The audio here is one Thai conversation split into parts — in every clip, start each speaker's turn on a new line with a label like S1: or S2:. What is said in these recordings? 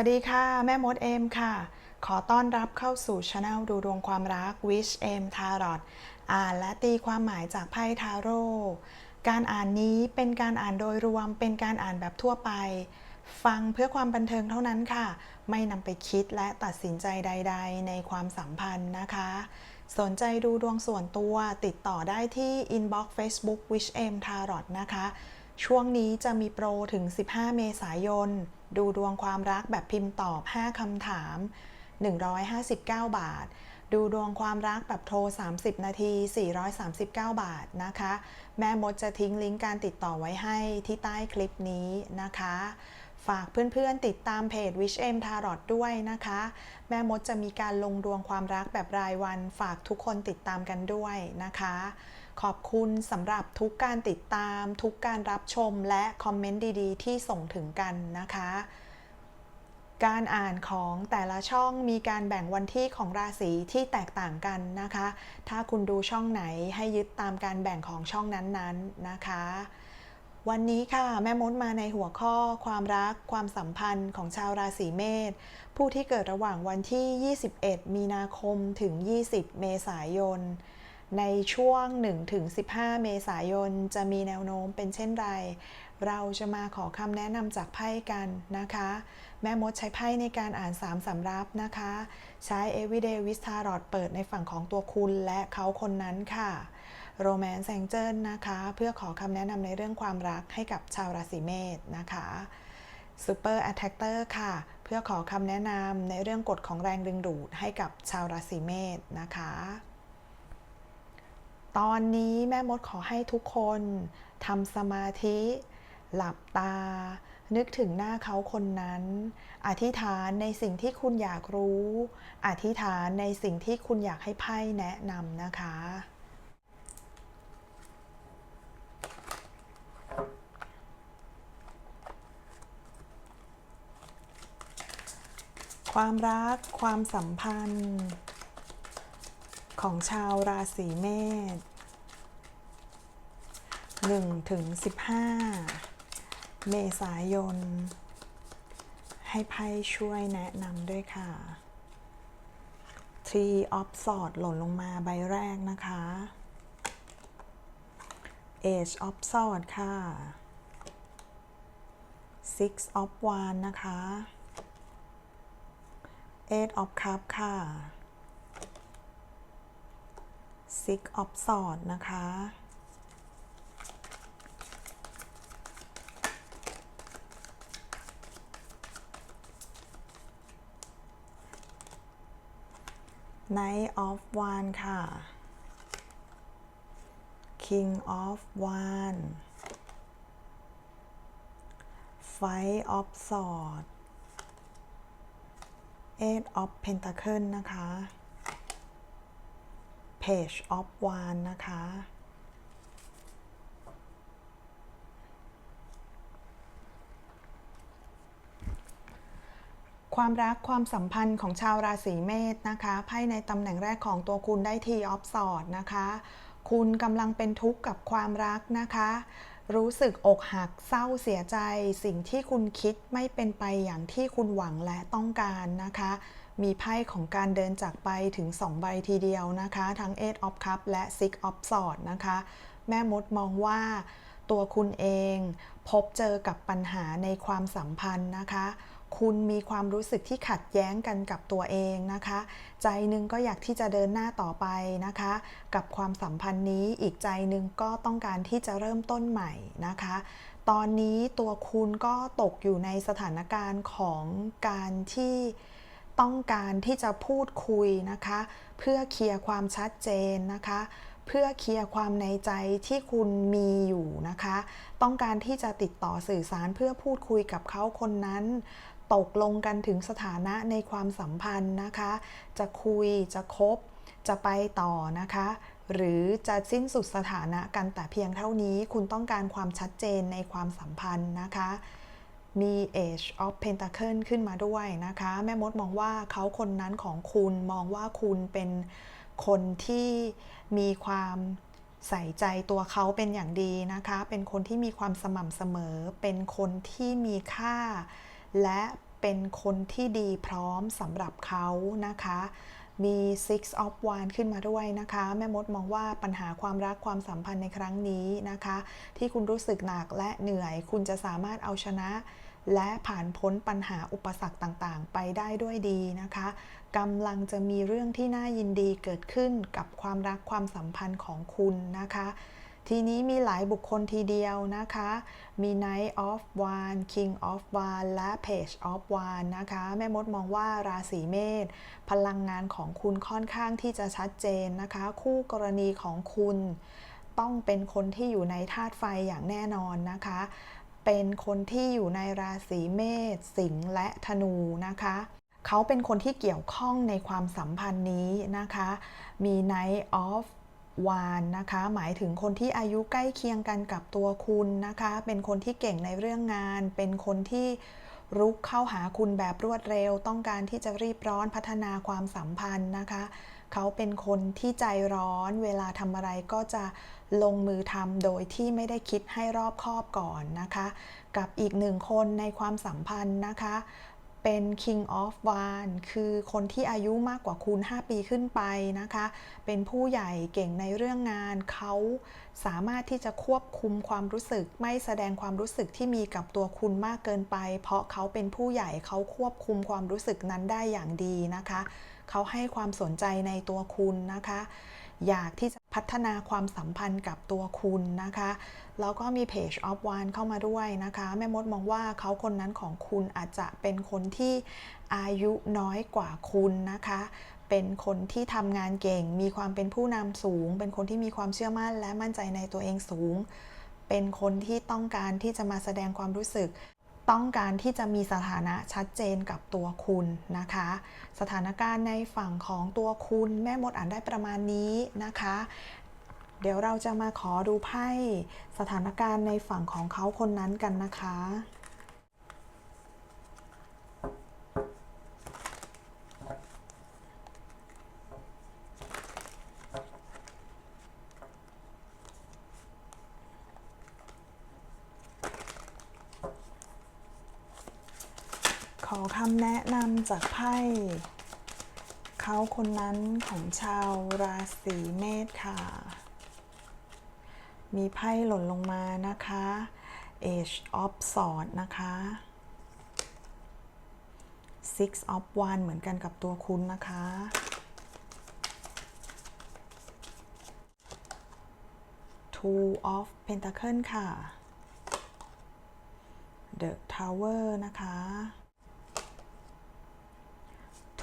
S1: สวัสดีค่ะ แม่มดเอมค่ะ ขอต้อนรับเข้าสู่ช anel ดูดวงความรัก Wish M Tarot อ่านและตีความหมายจากไพ่ทาโร่การอ่านนี้เป็นการอ่านโดยรวมเป็นการอ่านแบบทั่วไป ฟังเพื่อความบันเทิงเท่านั้นค่ะ ไม่นำไปคิดและตัดสินใจใด ๆ ในความสัมพันธ์นะคะ สนใจดูดวงส่วนตัวติดต่อได้ที่ inbox Facebook Wish M Tarot นะคะ ช่วงนี้จะมีโปรถึง 15 เมษายน ดูดวงความรักแบบพิมพ์ตอบ 5 คำถาม 159 บาท ดูดวงความรักแบบโทร 30 นาที 439 บาทนะคะ แม่มดจะทิ้งลิงก์การติดต่อไว้ให้ที่ใต้คลิปนี้นะคะ ฝากเพื่อนๆติดตามเพจ Wish M Tarot ด้วยนะคะ แม่มดจะมีการลงดวงความรักแบบรายวัน ฝากทุกคนติดตามกันด้วยนะคะ ขอบคุณสำหรับทุกการติดตาม ทุกการรับชมและคอมเมนต์ดีๆ ที่ส่งถึงกันนะคะ การอ่านของแต่ละช่องมีการแบ่งวันที่ของราศีที่แตกต่างกันนะคะ ถ้าคุณดูช่องไหนให้ยึดตามการแบ่งของช่องนั้นๆนะคะ วันนี้ค่ะ แม่มดมาในหัวข้อ ความรัก ความสัมพันธ์ของชาวราศีเมษผู้ที่เกิดระหว่างวันที่ 21 มีนาคมถึง 20 เมษายน ในช่วง 1-15 เมษายน จะมีแนวโน้มเป็นเช่นไร เราจะมาขอคำแนะนำจากไพ่กันนะคะ แม่มดใช้ไพ่ในการอ่าน3สำรับนะคะ ใช้ Everyday with Tarot เปิดในฝั่งของตัวคุณและเขาคนนั้นค่ะ Romance Angel นะคะ เพื่อขอคำแนะนำในเรื่องความรักให้กับชาวราศีเมษนะคะ Super Attractor ค่ะ เพื่อขอคำแนะนำในเรื่องกฎของแรงดึงดูดให้กับชาวราศีเมษนะคะ ตอนนี้แม่มดขอให้ทุกคนทำสมาธิ หลับตา นึกถึงหน้าเขาคนนั้น อธิษฐานในสิ่งที่คุณอยากรู้ อธิษฐานในสิ่งที่คุณอยากให้ไพ่แนะนำนะคะความรัก ความสัมพันธ์ ของชาวราศีเมษ1ถึง15เมษายน ให้ไพ่ช่วยแนะนำด้วยค่ะ Tree of Swords หล่นลงมาใบแรกนะคะ Age of Swords ค่ะ Six of Wands นะคะ Eight of Cups ค่ะ Six of Swords นะคะ Knight of Wands ค่ะ King of Wands Five of Swords Eight of Pentacle นะคะ Page of w a n นะคะ ความรักความสัมพันธ์ของชาวราศีเมษนะคะไพ่ในตำแหน่งแรกของตัวคุณได้ทีออฟสอดนะคะ คุณกำลังเป็นทุกข์กับความรักนะคะรู้สึกอกหักเศร้าเสียใจ สิ่งที่คุณคิดไม่เป็นไปอย่างที่คุณหวังและต้องการนะคะ มีไพ่ของการเดินจากไปถึง 2 ใบทีเดียวนะคะ ทั้ง e i g h of Cup และ Six of Swords นะคะ แม่มดมองว่าตัวคุณเองพบเจอกับปัญหาในความสัมพันธ์นะคะ คุณมีความรู้สึกที่ขัดแย้งกันกับตัวเองนะคะ ใจหนึ่งก็อยากที่จะเดินหน้าต่อไปนะคะ กับความสัมพันธ์นี้อีกใจหนึ่งก็ต้องการที่จะเริ่มต้นใหม่นะคะ ตอนนี้ตัวคุณก็ตกอยู่ในสถานการณ์ของการที่ ต้องการที่จะพูดคุยนะคะ เพื่อเคลียร์ความชัดเจนนะคะ เพื่อเคลียร์ความในใจที่คุณมีอยู่นะคะ ต้องการที่จะติดต่อสื่อสารเพื่อพูดคุยกับเขาคนนั้น ตกลงกันถึงสถานะในความสัมพันธ์นะคะ จะคุยจะคบ จะไปต่อนะคะหรือจะสิ้นสุดสถานะกันแต่เพียงเท่านี้ คุณต้องการความชัดเจนในความสัมพันธ์นะคะ มี Age of Pentacle ขึ้นมาด้วยนะคะ แม่มดมองว่าเขาคนนั้นของคุณมองว่าคุณเป็นคนที่มีความใส่ใจตัวเขาเป็นอย่างดีนะคะ เป็นคนที่มีความสม่ำเสมอ เป็นคนที่มีค่า และเป็นคนที่ดีพร้อมสำหรับเขานะคะ มี Six of Wands ขึ้นมาด้วยนะคะ แม่มดมองว่าปัญหาความรักความสัมพันธ์ในครั้งนี้นะคะ ที่คุณรู้สึกหนักและเหนื่อย คุณจะสามารถเอาชนะ และผ่านพ้นปัญหาอุปสรรคต่างๆ ไปได้ด้วยดีนะคะกำลังจะมีเรื่องที่น่ายินดีเกิดขึ้นกับความรักความสัมพันธ์ของคุณนะคะ ทีนี้มีหลายบุคคลทีเดียวนะคะ มี Knight of Wands King of Wands และ Page of Wands นะคะ แม่มดมองว่าราศีเมษพลังงานของคุณค่อนข้างที่จะชัดเจนนะคะ คู่กรณีของคุณต้องเป็นคนที่อยู่ในธาตุไฟอย่างแน่นอนนะคะ เป็นคนที่อยู่ในราศีเมษสิงห์และธนูนะคะ เขาเป็นคนที่เกี่ยวข้องในความสัมพันธ์นี้นะคะ มี Knight of วานนะคะ หมายถึงคนที่อายุใกล้เคียงกันกับตัวคุณนะคะ เป็นคนที่เก่งในเรื่องงาน เป็นคนที่รุกเข้าหาคุณแบบรวดเร็ว ต้องการที่จะรีบร้อนพัฒนาความสัมพันธ์นะคะ เขาเป็นคนที่ใจร้อนเวลาทำอะไรก็จะลงมือทำโดยที่ไม่ได้คิดให้รอบคอบก่อนนะคะ กับอีกหนึ่งคนในความสัมพันธ์นะคะ เป็น King of wand คือคนที่อายุมากกว่าคุณ5 ปีขึ้นไปนะคะ เป็นผู้ใหญ่เก่งในเรื่องงาน เขาสามารถที่จะควบคุมความรู้สึก ไม่แสดงความรู้สึกที่มีกับตัวคุณมากเกินไป เพราะเขาเป็นผู้ใหญ่เขาควบคุมความรู้สึกนั้นได้อย่างดีนะคะ เขาให้ความสนใจในตัวคุณนะคะ อยากที่จะพัฒนาความสัมพันธ์กับตัวคุณนะคะ แล้วก็มี Page of Wands เข้ามาด้วยนะคะ แม่มดมองว่าเขาคนนั้นของคุณอาจจะเป็นคนที่อายุน้อยกว่าคุณนะคะเป็นคนที่ทำงานเก่ง มีความเป็นผู้นำสูง เป็นคนที่มีความเชื่อมั่นและมั่นใจในตัวเองสูง เป็นคนที่ต้องการที่จะมาแสดงความรู้สึก ต้องการที่จะมีสถานะชัดเจนกับตัวคุณนะคะ สถานการณ์ในฝั่งของตัวคุณแม่มดอ่านได้ประมาณนี้นะคะ เดี๋ยวเราจะมาขอดูไพ่สถานการณ์ในฝั่งของเขาคนนั้นกันนะคะ แนะนำจากไพ่เขาคนนั้นของชาวราศีเมษค่ะ มีไพ่หล่นลงมานะคะ Age of Swords นะคะ Six of Wands เหมือนกันกับตัวคุณนะคะ Two of Pentacle ค่ะ The Tower นะคะ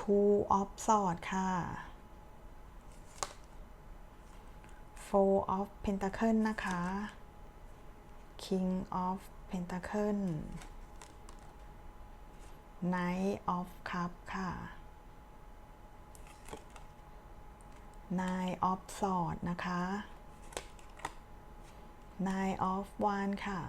S1: Two of Swords ค่ะ Four of Pentacle นะคะ King of Pentacle Knight of Cup ค่ะ Nine of Swords นะคะ Nine of Wands ค่ะ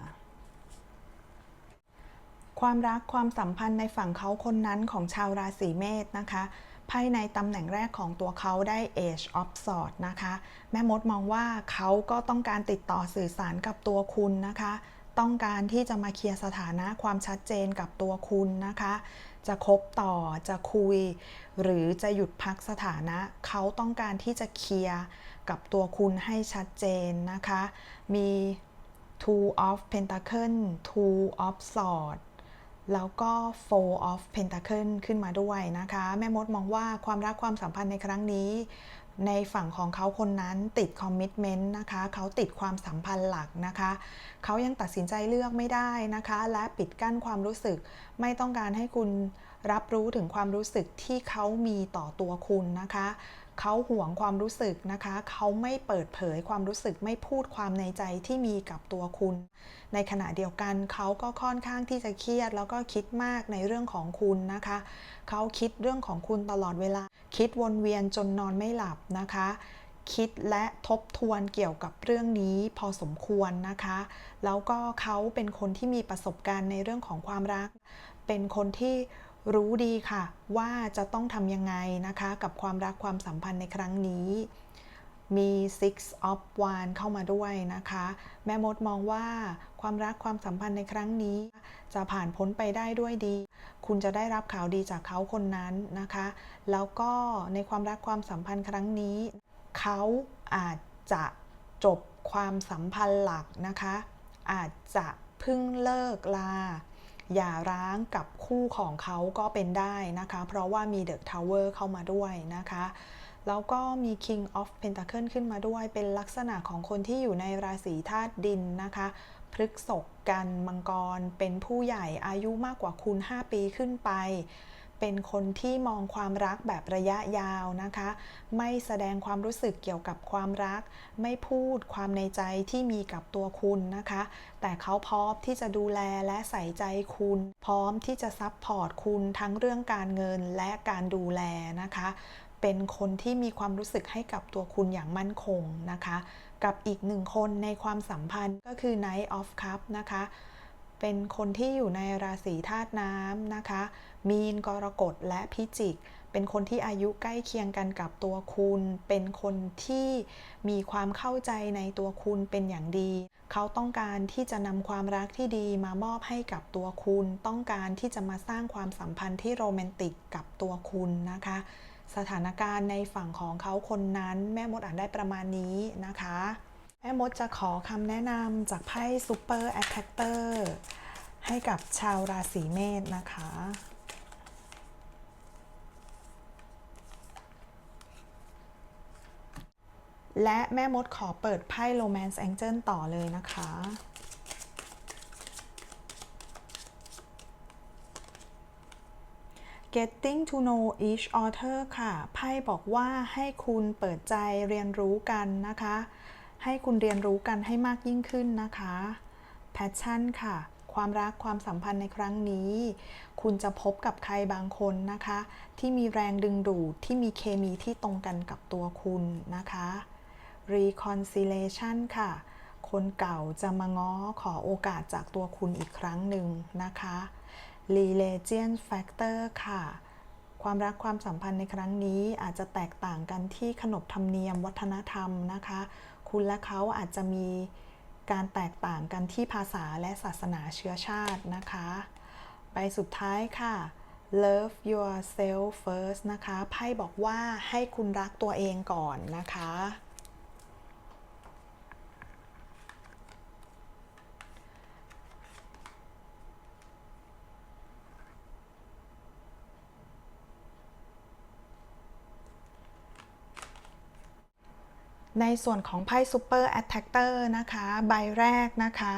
S1: ความรักความสัมพันธ์ในฝั่งเขาคนนั้นของชาวราศีเมษนะคะไพ่ในตำแหน่งแรกของตัวเขาได้ Age of Swords นะคะ แม่มดมองว่าเขาก็ต้องการติดต่อสื่อสารกับตัวคุณนะคะ ต้องการที่จะมาเคลียร์สถานะความชัดเจนกับตัวคุณนะคะ จะคบต่อจะคุย หรือจะหยุดพักสถานะ เขาต้องการที่จะเคลียร์กับตัวคุณให้ชัดเจนนะคะ มี Two of Pentacle Two of Swords แล้วก็ Four of Pentacle ขึ้นมาด้วยนะคะ แม่มดมองว่าความรักความสัมพันธ์ในครั้งนี้ ในฝั่งของเขาคนนั้นติดคอมมิชเมนต์นะคะ เขาติดความสัมพันธ์หลักนะคะ เขายังตัดสินใจเลือกไม่ได้นะคะ และปิดกั้นความรู้สึก ไม่ต้องการให้คุณรับรู้ถึงความรู้สึกที่เขามีต่อตัวคุณนะคะ เขาห่วงความรู้สึกนะคะ เขาไม่เปิดเผยความรู้สึกไม่พูดความในใจที่มีกับตัวคุณ ในขณะเดียวกันเขาก็ค่อนข้างที่จะเครียด แล้วก็คิดมากในเรื่องของคุณนะคะ เขาคิดเรื่องของคุณตลอดเวลา คิดวนเวียนจนนอนไม่หลับนะคะ คิดและทบทวนเกี่ยวกับเรื่องนี้พอสมควรนะคะ แล้วก็เขาเป็นคนที่มีประสบการณ์ในเรื่องของความรัก เป็นคนที่ รู้ดีค่ะ ว่าจะต้องทำยังไงนะคะ กับความรักความสัมพันธ์ในครั้งนี้ มี Six of Wands เข้ามาด้วยนะคะ แม่มดมองว่าความรักความสัมพันธ์ในครั้งนี้ จะผ่านพ้นไปได้ด้วยดี คุณจะได้รับข่าวดีจากเขาคนนั้นนะคะ แล้วก็ในความรักความสัมพันธ์ครั้งนี้ เขาอาจจะจบความสัมพันธ์หลักนะคะ อาจจะเพิ่งเลิกลา อย่าร้างกับคู่ของเขาก็เป็นได้นะคะ เพราะว่ามีเดอะทาวเวอร์เข้ามาด้วยนะคะแล้วก็มี King of Pentacle ขึ้นมาด้วย เป็นลักษณะของคนที่อยู่ในราศีธาตุดินนะคะ พฤกษกกันมังกร เป็นผู้ใหญ่อายุมากกว่าคุณ 5 ปีขึ้นไป เป็นคนที่มองความรักแบบระยะยาวนะคะ ไม่แสดงความรู้สึกเกี่ยวกับความรัก ไม่พูดความในใจที่มีกับตัวคุณนะคะ แต่เขาพร้อมที่จะดูแลและใส่ใจคุณ พร้อมที่จะซัพพอร์ตคุณทั้งเรื่องการเงินและการดูแลนะคะ เป็นคนที่มีความรู้สึกให้กับตัวคุณอย่างมั่นคงนะคะ กับอีกหนึ่งคนในความสัมพันธ์ก็คือ Knight of Cup นะคะ เป็นคนที่อยู่ในราศีธาตุน้ำนะคะ มีนกรกฎและพิจิก เป็นคนที่อายุใกล้เคียงกันกับตัวคุณ เป็นคนที่มีความเข้าใจในตัวคุณเป็นอย่างดี เขาต้องการที่จะนำความรักที่ดีมามอบให้กับตัวคุณ ต้องการที่จะมาสร้างความสัมพันธ์ที่โรแมนติกกับตัวคุณนะคะ สถานการณ์ในฝั่งของเขาคนนั้น แม่มดอ่านได้ประมาณนี้นะคะ แม่มดจะขอคำแนะนำจากไพ่ซูเปอร์แอตแทกเตอร์ให้กับชาวราศีเมษนะคะ และแม่มดขอเปิดไพ่ Romance Angel ต่อเลยนะคะ Getting to know each other ค่ะ ไพ่บอกว่าให้คุณเปิดใจเรียนรู้กันนะคะ ให้คุณเรียนรู้กันให้มากยิ่งขึ้นนะคะ Passion ค่ะ ความรักความสัมพันธ์ในครั้งนี้ คุณจะพบกับใครบางคนนะคะ ที่มีแรงดึงดูดที่มีเคมีที่ตรงกันกับตัวคุณนะคะ Reconciliation ค่ะ คนเก่าจะมาง้อขอโอกาสจากตัวคุณอีกครั้งหนึ่งนะคะ Religion Factor ค่ะความรักความสัมพันธ์ในครั้งนี้อาจจะแตกต่างกันที่ขนบธรรมเนียมวัฒนธรรมนะคะ คุณและเขาอาจจะมีการแตกต่างกันที่ภาษาและศาสนาเชื้อชาตินะคะ ไปสุดท้ายค่ะ Love yourself first นะคะ ไพ่บอกว่าให้คุณรักตัวเองก่อนนะคะ ในส่วนของไพ่ Super Attacker นะคะ ใบแรกนะคะ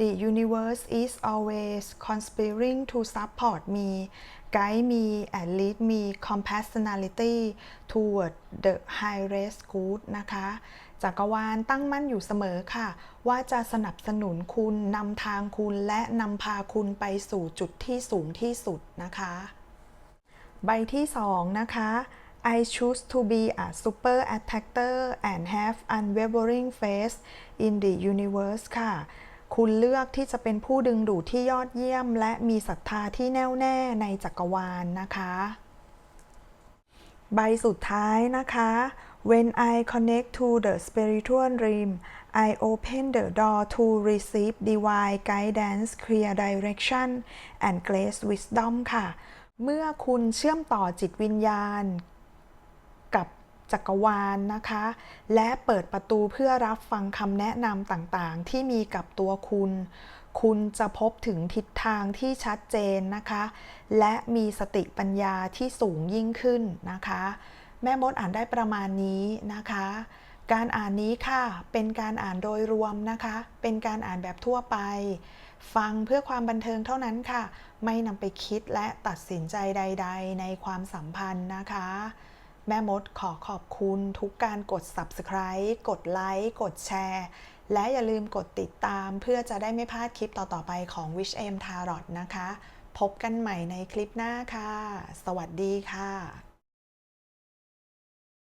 S1: The universe is always conspiring to support me guide me and lead me compassionality toward the highest good นะคะจักรวาลตั้งมั่นอยู่เสมอค่ะ ว่าจะสนับสนุนคุณนำทางคุณและนำพาคุณไปสู่จุดที่สูงที่สุดนะคะ ใบที่2นะคะ I choose to be a super attacker and have unwavering faith in the universe ค่ะ คุณเลือกที่จะเป็นผู้ดึงดูดที่ยอดเยี่ยม และมีศรัทธาที่แน่วแน่ในจักรวาลนะคะ ใบสุดท้ายนะคะ When I connect to the spiritual realm I open the door to receive divine guidance clear direction and grace wisdom ค่ะ เมื่อคุณเชื่อมต่อจิตวิญญาณ จักรวาลนะคะ และเปิดประตูเพื่อรับฟังคำแนะนำต่างๆ ที่มีกับตัวคุณ คุณจะพบถึงทิศทางที่ชัดเจนนะคะ และมีสติปัญญาที่สูงยิ่งขึ้นนะคะ แม่มดอ่านได้ประมาณนี้นะคะ การอ่านนี้ค่ะ เป็นการอ่านโดยรวมนะคะ เป็นการอ่านแบบทั่วไป ฟังเพื่อความบันเทิงเท่านั้นค่ะ ไม่นำไปคิดและตัดสินใจใด ๆ ในความสัมพันธ์นะคะ แม่มดขอขอบคุณทุกการกด subscribe กดไลค์กดแชร์ และอย่าลืมกดติดตามเพื่อจะได้ไม่พลาดคลิปต่อ ๆ ไปของ Wish M Tarot นะคะ พบกันใหม่ในคลิปหน้าค่ะ สวัสดีค่ะ